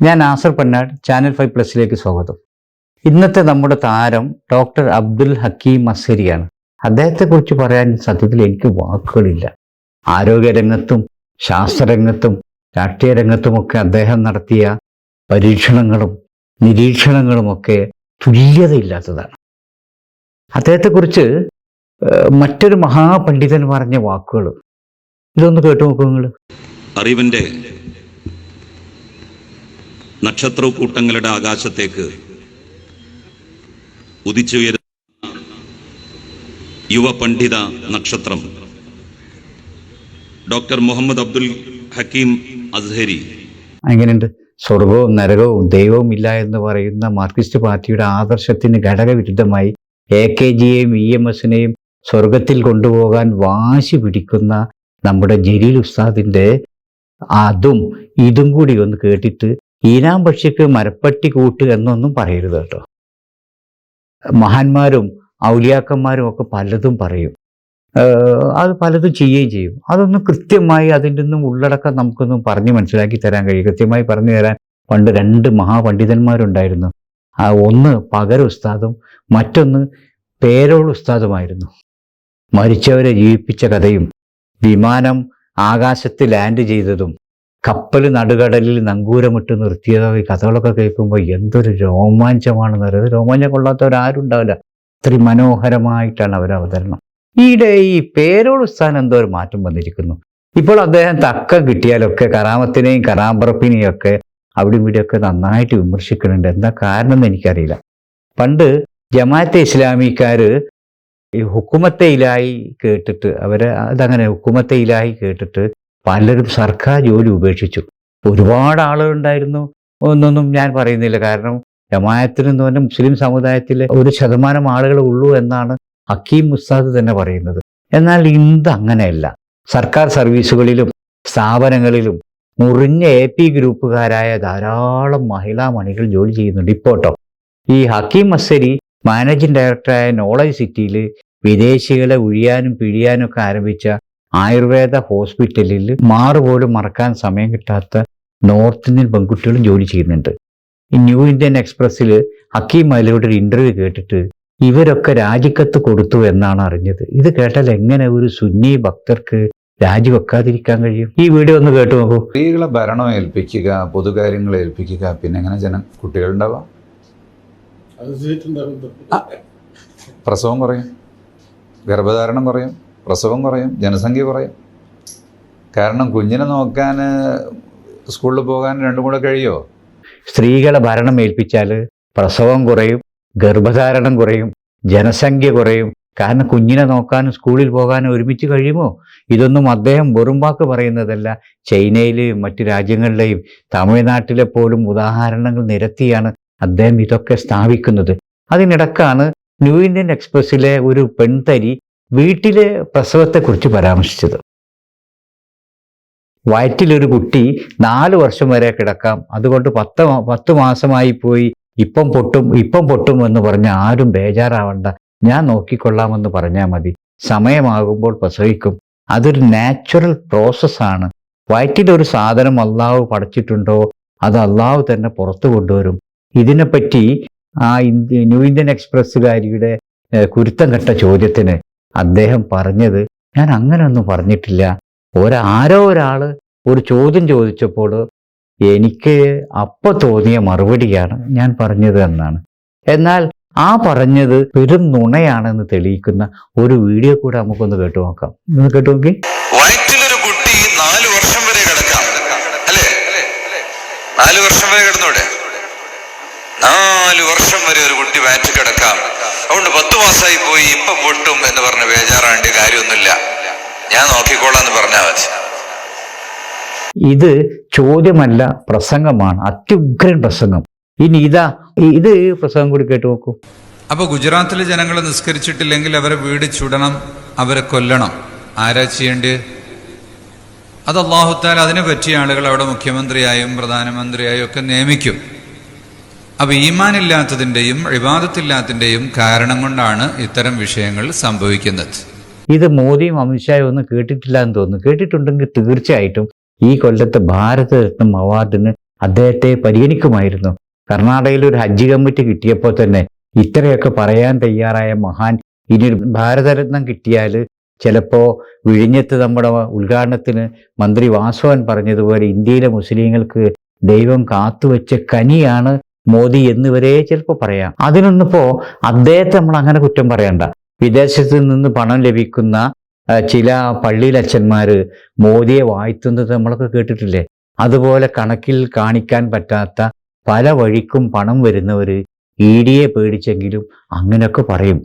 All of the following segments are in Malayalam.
ഞാൻ ആസർ പന്നാട് ചാനൽ ഫൈവ് പ്ലസിലേക്ക് സ്വാഗതം. ഇന്നത്തെ നമ്മുടെ താരം ഡോക്ടർ അബ്ദുൽ ഹക്കീം മസരിയാണ് അദ്ദേഹത്തെക്കുറിച്ച് പറയാൻ സത്യത്തിൽ എനിക്ക് വാക്കുകളില്ല. ആരോഗ്യരംഗത്തും ശാസ്ത്രരംഗത്തും രാഷ്ട്രീയ രംഗത്തുമൊക്കെ അദ്ദേഹം നടത്തിയ പരീക്ഷണങ്ങളും നിരീക്ഷണങ്ങളുമൊക്കെ തുല്യതയില്ലാത്തതാണ്. അദ്ദേഹത്തെക്കുറിച്ച് മറ്റൊരു മഹാപണ്ഡിതൻ പറഞ്ഞ വാക്കുകൾ ഇതൊന്ന് കേട്ടു നോക്കൂ നിങ്ങൾ അറിവിന്റെ നക്ഷത്രക്കൂട്ടങ്ങളുടെ ആകാശത്തേക്ക് ഉദിച്ചുയരുന്ന യുവപണ്ഡിത നക്ഷത്രം. ഡോക്ടർ മുഹമ്മദ് അബ്ദുൽ ഹക്കീം അസ്ഹരി. എങ്ങനെയുണ്ട്? സ്വർഗവും നരകവും ദൈവവും ഇല്ല എന്ന് പറയുന്ന മാർക്സിസ്റ്റ് പാർട്ടിയുടെ ആദർശത്തിന് ഘടകവിരുദ്ധമായി എ കെ ജിയെയും ഇ എം എസിനെയും സ്വർഗത്തിൽ കൊണ്ടുപോകാൻ വാശി പിടിക്കുന്ന നമ്മുടെ ജലീൽ ഉസ്താദിന്റെ അതും ഇതും കൂടി ഒന്ന് കേട്ടിട്ട് ഈനാം പക്ഷിക്ക് മരപ്പട്ടി കൂട്ട് എന്നൊന്നും പറയരുത് കേട്ടോ. മഹാന്മാരും ഔലിയാക്കന്മാരും ഒക്കെ പലതും പറയും. അത് പലതും ചെയ്യുകയും ചെയ്യും. അതൊന്നും കൃത്യമായി അതിന്റെ ഒന്നും ഉള്ളടക്കം നമുക്കൊന്നും പറഞ്ഞ് മനസ്സിലാക്കി തരാൻ കഴിയും കൃത്യമായി പറഞ്ഞു തരാൻ പണ്ട് രണ്ട് മഹാപണ്ഡിതന്മാരുണ്ടായിരുന്നു. ആ ഒന്ന് പകര ഉസ്താദും മറ്റൊന്ന് പേരോൾ ഉസ്താദുമായിരുന്നു. മരിച്ചവരെ ജീവിപ്പിച്ച കഥയും വിമാനം ആകാശത്ത് ലാൻഡ് ചെയ്തതും കപ്പൽ നടുകടലിൽ നങ്കൂരമിട്ട് നിർത്തിയതോ ഈ കഥകളൊക്കെ കേൾക്കുമ്പോൾ എന്തൊരു രോമാഞ്ചമാണെന്ന് പറയുന്നത് രോമാഞ്ചം കൊള്ളാത്തവരാരും ഉണ്ടാവില്ല അത്രയും മനോഹരമായിട്ടാണ് അവർ അവതരണം. ഈയിടെ ഈ പേരോട് സ്ഥാനം എന്തോ ഒരു മാറ്റം വന്നിരിക്കുന്നു. ഇപ്പോൾ അദ്ദേഹം തക്ക കിട്ടിയാലൊക്കെ കറാമത്തിനെയും കറാമ്പറപ്പിനെയും ഒക്കെ അവിടെ ഇവിടെയൊക്കെ നന്നായിട്ട് വിമർശിക്കുന്നുണ്ട്. എന്താ കാരണം എന്ന് എനിക്കറിയില്ല. പണ്ട് ജമാഅത്തെ ഇസ്ലാമിക്കാർ ഈ ഹുക്കുമത്തെ ഇലായി കേട്ടിട്ട് അവരെ അതങ്ങനെ ഹുക്കുമത്തെ ഇലായി കേട്ടിട്ട് പലരും സർക്കാർ ജോലി ഉപേക്ഷിച്ചു. ഒരുപാട് ആളുകളുണ്ടായിരുന്നു എന്നൊന്നും ഞാൻ പറയുന്നില്ല. കാരണം ജമായത്തിൽ എന്ന് പറഞ്ഞാൽ മുസ്ലിം സമുദായത്തിലെ ഒരു ശതമാനം ആളുകൾ ഉള്ളൂ എന്നാണ് ഹക്കീം മുസ്താദ് തന്നെ പറയുന്നത്. എന്നാൽ ഇന്ന് അങ്ങനെയല്ല. സർക്കാർ സർവീസുകളിലും സ്ഥാപനങ്ങളിലും മുറിഞ്ഞ എ പി ഗ്രൂപ്പുകാരായ ധാരാളം മഹിളാ മണികൾ ജോലി ചെയ്യുന്നുണ്ട്. ഇപ്പോട്ടോ ഈ ഹക്കീം മസ്സരി മാനേജിംഗ് ഡയറക്ടറായ നോളജ് സിറ്റിയിൽ വിദേശികളെ ഉഴിയാനും പിഴിയാനും ഒക്കെ ആരംഭിച്ച ആയുർവേദ ഹോസ്പിറ്റലിൽ മാറുപോലും മറക്കാൻ സമയം കിട്ടാത്ത നോർത്ത് ഇന്ത്യൻ പെൺകുട്ടികളും ജോലി ചെയ്യുന്നുണ്ട്. ഈ ന്യൂ ഇന്ത്യൻ എക്സ്പ്രസ്സിൽ ഹക്കീം അലിയുടെ ഒരു ഇന്റർവ്യൂ കേട്ടിട്ട് ഇവരൊക്കെ രാജിക്കത്ത് കൊടുത്തു എന്നാണ് അറിഞ്ഞത്. ഇത് കേട്ടാൽ എങ്ങനെ ഒരു സുന്നി ഭക്തർക്ക് രാജിവെക്കാതിരിക്കാൻ കഴിയും? ഈ വീഡിയോ ഒന്ന് കേട്ടു നോക്കൂ. സ്ത്രീകളെ ഭരണം ഏൽപ്പിക്കുക പൊതുകാര്യങ്ങൾ ഏൽപ്പിക്കുക പിന്നെ എങ്ങനെ ജനം കുട്ടികളുണ്ടാവാം? പ്രസവം കുറയും ഗർഭധാരണം കുറയും. പ്രസവം കുറയും ജനസംഖ്യ കുറയും. കാരണം കുഞ്ഞിനെ നോക്കാൻ സ്കൂളിൽ പോകാൻ രണ്ടും കൂടെ കഴിയുമോ സ്ത്രീകളെ ഭരണം ഏൽപ്പിച്ചാൽ പ്രസവം കുറയും ഗർഭധാരണം കുറയും ജനസംഖ്യ കുറയും. കാരണം കുഞ്ഞിനെ നോക്കാനും സ്കൂളിൽ പോകാനും ഒരുമിച്ച് കഴിയുമോ? ഇതൊന്നും അദ്ദേഹം വെറും വാക്ക് പറയുന്നതല്ല. ചൈനയിലെയും മറ്റു രാജ്യങ്ങളിലെയും തമിഴ്നാട്ടിലെ പോലും ഉദാഹരണങ്ങൾ നിരത്തിയാണ് അദ്ദേഹം ഇതൊക്കെ സ്ഥാപിക്കുന്നത്. അതിനിടക്കാണ് ന്യൂ ഇന്ത്യൻ എക്സ്പ്രസ്സിലെ ഒരു പെൺതരി വീട്ടിലെ പ്രസവത്തെക്കുറിച്ച് പരാമർശിച്ചത്. വയറ്റിലൊരു കുട്ടി നാല് വർഷം വരെ കിടക്കാം. അതുകൊണ്ട് പത്ത് പത്ത് മാസമായി പോയി ഇപ്പം പൊട്ടും ഇപ്പം പൊട്ടും എന്ന് പറഞ്ഞ് ആരും ബേജാറാവണ്ട. ഞാൻ നോക്കിക്കൊള്ളാമെന്ന് പറഞ്ഞാൽ മതി. സമയമാകുമ്പോൾ പ്രസവിക്കും. അതൊരു നാച്ചുറൽ പ്രോസസ്സാണ്. വയറ്റിലൊരു സാധനം അള്ളാഹു പടച്ചിട്ടുണ്ടോ? അത് അള്ളാഹു തന്നെ പുറത്തു കൊണ്ടുവരും. ഇതിനെപ്പറ്റി ആ ഇന്ത്യ ന്യൂ ഇന്ത്യൻ എക്സ്പ്രസ്സുകാരിയുടെ കുരുത്തം കെട്ട ചോദ്യത്തിന് അദ്ദേഹം പറഞ്ഞത് ഞാൻ അങ്ങനെയൊന്നും പറഞ്ഞിട്ടില്ല. ഒരാരോ ഒരാൾ ഒരു ചോദ്യം ചോദിച്ചപ്പോൾ എനിക്ക് അപ്പ തോന്നിയ മറുപടിയാണ് ഞാൻ പറഞ്ഞത് എന്നാണ്. എന്നാൽ ആ പറഞ്ഞത് പെരും നുണയാണെന്ന് തെളിയിക്കുന്ന ഒരു വീഡിയോ കൂടെ നമുക്കൊന്ന് കേട്ടു നോക്കാം. ഒന്ന് കേട്ടു നോക്കി. വയറ്റിലൊരു കുട്ടി നാല് വർഷം വരെ കിടക്കാം. അല്ലേ? നാല് വർഷം വരെ കിടന്നൂടെ? നാല് വർഷം വരെ ഒരു കുട്ടി വയറ്റിൽ കിടക്കാം. അതുകൊണ്ട് പത്ത് മാസമായി പോയി ഇപ്പൊ പൊട്ടും എന്ന് പറഞ്ഞ് ബേജാറാണ്ട് കാര്യമൊന്നുമില്ല. ഞാൻ നോക്കിക്കോളാം എന്ന് പറഞ്ഞാൽ മതി. ഇത് ചോദ്യമല്ല പ്രസംഗമാണ്. അത്യുഗ്രൻ പ്രസംഗം. ഇനി ഇതാ ഇത് പ്രസംഗം കൂടി കേട്ടു നോക്കൂ. അപ്പൊ ഗുജറാത്തിലെ ജനങ്ങൾ നിസ്കരിച്ചിട്ടില്ലെങ്കിൽ അവരെ വീട് ചുടണം അവരെ കൊല്ലണം. ആരാ ചെയ്യേണ്ടത്? അത് അള്ളാഹുത്താൽ അതിനെ പറ്റിയ ആളുകൾ അവിടെ മുഖ്യമന്ത്രിയായും പ്രധാനമന്ത്രിയായും ഒക്കെ നിയമിക്കും. അപ്പോൾ ഈമാനില്ലാത്തതിന്റെയും ഇബാദത്തില്ലാത്തതിന്റെയും കാരണം കൊണ്ടാണ് ഇത്തരം വിഷയങ്ങൾ സംഭവിക്കുന്നത്. ഇത് മോദിയും അമിത്ഷായും ഒന്നും കേട്ടിട്ടില്ല എന്ന് തോന്നുന്നു. കേട്ടിട്ടുണ്ടെങ്കിൽ തീർച്ചയായിട്ടും ഈ കൊല്ലത്തെ ഭാരതരത്നം അവാർഡിന് അദ്ദേഹത്തെ പരിഗണിക്കുമായിരുന്നു. കർണാടകയിൽ ഒരു ഹജ്ജ് കമ്മിറ്റി കിട്ടിയപ്പോൾ തന്നെ ഇത്രയൊക്കെ പറയാൻ തയ്യാറായ മഹാൻ ഇനി ഭാരതരത്നം കിട്ടിയാൽ ചിലപ്പോൾ വിഴിഞ്ഞത്ത് നമ്മുടെ ഉദ്ഘാടനത്തിന് മന്ത്രി വാസവൻ പറഞ്ഞതുപോലെ ഇന്ത്യയിലെ മുസ്ലിങ്ങൾക്ക് ദൈവം കാത്തുവെച്ച കനിയാണ് മോദി എന്ന് വരെ ചിലപ്പോൾ പറയാം. അതിനൊന്നിപ്പോ അദ്ദേഹത്തെ നമ്മൾ അങ്ങനെ കുറ്റം പറയണ്ട. വിദേശത്ത് നിന്ന് പണം ലഭിക്കുന്ന ചില പള്ളിയിലച്ഛന്മാര് മോദിയെ വായിത്തുന്നത് നമ്മളൊക്കെ കേട്ടിട്ടില്ലേ? അതുപോലെ കണക്കിൽ കാണിക്കാൻ പറ്റാത്ത പല വഴിക്കും പണം വരുന്നവര് ഇ ഡിയെ പേടിച്ചെങ്കിലും അങ്ങനെയൊക്കെ പറയും.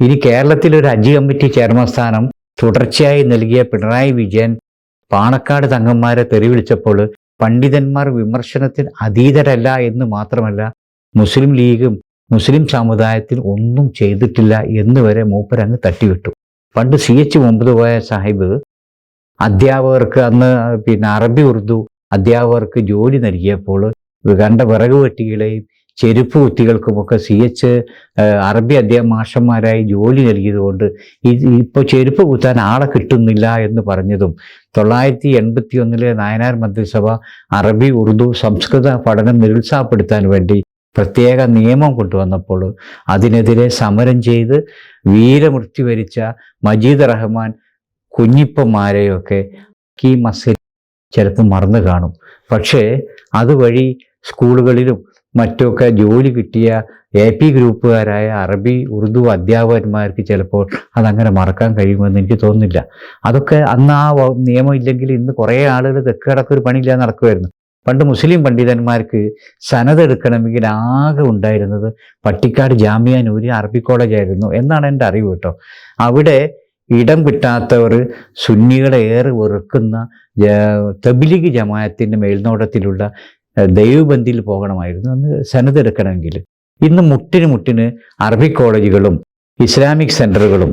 ഇനി കേരളത്തിൽ ഒരു ഹജ്ജ് കമ്മിറ്റി ചെയർമാൻ സ്ഥാനം തുടർച്ചയായി നൽകിയ പിണറായി വിജയൻ പാണക്കാട് തങ്ങന്മാരെ തെറി വിളിച്ചപ്പോൾ പണ്ഡിതന്മാർ വിമർശനത്തിന് അതീതരല്ല എന്ന് മാത്രമല്ല മുസ്ലിം ലീഗും മുസ്ലിം സമുദായത്തിൽ ഒന്നും ചെയ്തിട്ടില്ല എന്ന് വരെ മൂപ്പരങ്ങ് തട്ടിവിട്ടു. പണ്ട് സി എച്ച് മുമ്പത് പോയ സാഹിബ് അധ്യാപകർക്ക് അന്ന് പിന്നെ അറബി ഉറുദു അധ്യാപകർക്ക് ജോലി നൽകിയപ്പോൾ കണ്ട വിറക് വെട്ടികളെയും ചെരുപ്പ് കുത്തികൾക്കുമൊക്കെ സി എച്ച് അറബി അധ്യാപക മാഷന്മാരായി ജോലി നൽകിയതുകൊണ്ട് ഇപ്പോൾ ചെരുപ്പ് കുത്താൻ ആളെ കിട്ടുന്നില്ല എന്ന് പറഞ്ഞതും തൊള്ളായിരത്തി എൺപത്തി ഒന്നിലെ നായനാർ മന്ത്രിസഭ അറബി ഉറുദു സംസ്കൃത പഠനം നിരുത്സാഹപ്പെടുത്താൻ വേണ്ടി പ്രത്യേക നിയമം കൊണ്ടുവന്നപ്പോൾ അതിനെതിരെ സമരം ചെയ്ത് വീരമൃത്യു വരിച്ച മജീദ് റഹ്മാൻ കുഞ്ഞിപ്പന്മാരെയൊക്കെ ഈ മസ്സിൽ ചിലപ്പോൾ മറന്നു കാണും. പക്ഷേ അതുവഴി സ്കൂളുകളിലും മറ്റൊക്കെ ജോലി കിട്ടിയ എ പി ഗ്രൂപ്പുകാരായ അറബി ഉറുദു അധ്യാപകന്മാർക്ക് ചിലപ്പോൾ അതങ്ങനെ മറക്കാൻ കഴിയുമെന്ന് എനിക്ക് തോന്നുന്നില്ല. അതൊക്കെ അന്ന് ആ നിയമം ഇല്ലെങ്കിൽ ഇന്ന് കുറേ ആളുകൾ തെക്കിടക്ക് ഒരു പണിയില്ലാതെ നടക്കുമായിരുന്നു പണ്ട് മുസ്ലിം പണ്ഡിതന്മാർക്ക് സനത് എടുക്കണമെങ്കിൽ ആകെ ഉണ്ടായിരുന്നത് പട്ടിക്കാട് ജാമ്യ നൂരി അറബി കോളേജായിരുന്നു എന്നാണ് എന്റെ അറിവ് കേട്ടോ. അവിടെ ഇടം കിട്ടാത്തവർ സുന്നികളെ ഏറെ വെറുക്കുന്ന തബ്ലിഗ് ജമായത്തിന്റെ മേൽനോട്ടത്തിലുള്ള ദൈവബന്ധിയിൽ പോകണമായിരുന്നു. അന്ന് സനത് എടുക്കണമെങ്കിൽ ഇന്ന് മുട്ടിന് മുട്ടിന് അറബി കോളേജുകളും ഇസ്ലാമിക് സെന്ററുകളും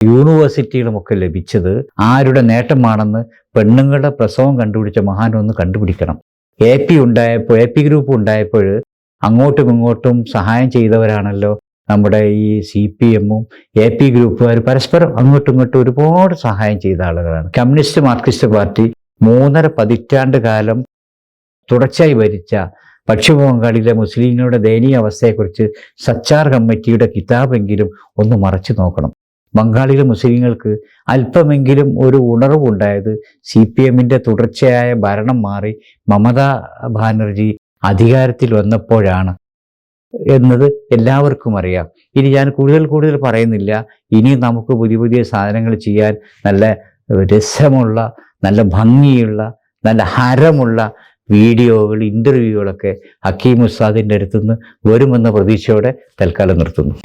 യൂണിവേഴ്സിറ്റികളുമൊക്കെ ലഭിച്ചത് ആരുടെ നേട്ടമാണെന്ന് പെണ്ണുങ്ങളുടെ പ്രസവം കണ്ടുപിടിച്ച മഹാനൊന്ന് കണ്ടുപിടിക്കണം. എ പി ഉണ്ടായപ്പോൾ എ പി ഗ്രൂപ്പ് ഉണ്ടായപ്പോൾ അങ്ങോട്ടും ഇങ്ങോട്ടും സഹായം ചെയ്തവരാണല്ലോ നമ്മുടെ ഈ സി പി എമ്മും എ പി ഗ്രൂപ്പുകാർ പരസ്പരം അങ്ങോട്ടും ഇങ്ങോട്ടും ഒരുപാട് സഹായം ചെയ്ത ആളുകളാണ്. കമ്മ്യൂണിസ്റ്റ് മാർക്സിസ്റ്റ് പാർട്ടി മൂന്നര പതിറ്റാണ്ട് കാലം തുടർച്ചയായി ഭരിച്ച പശ്ചിമ ബംഗാളിലെ മുസ്ലിങ്ങളുടെ ദയനീയ അവസ്ഥയെക്കുറിച്ച് സച്ചാർ കമ്മിറ്റിയുടെ കിതാബെങ്കിലും ഒന്ന് മറച്ചു നോക്കണം. ബംഗാളിലെ മുസ്ലിങ്ങൾക്ക് അല്പമെങ്കിലും ഒരു ഉണർവുണ്ടായത് സി പി എമ്മിന്റെ തുടർച്ചയായ ഭരണം മാറി മമതാ ബാനർജി അധികാരത്തിൽ വന്നപ്പോഴാണ് എന്നത് എല്ലാവർക്കും അറിയാം. ഇനി ഞാൻ കൂടുതൽ കൂടുതൽ പറയുന്നില്ല. ഇനി നമുക്ക് പുതിയ പുതിയ സാധനങ്ങൾ ചെയ്യാൻ നല്ല രസമുള്ള നല്ല ഭംഗിയുള്ള നല്ല ഹരമുള്ള വീഡിയോകൾ ഇന്റർവ്യൂകളൊക്കെ ഹക്കീം ഉസ്താദിന്റെ അടുത്തുനിന്ന് വരുമെന്ന പ്രതീക്ഷയോടെ തൽക്കാലം നിർത്തുന്നു.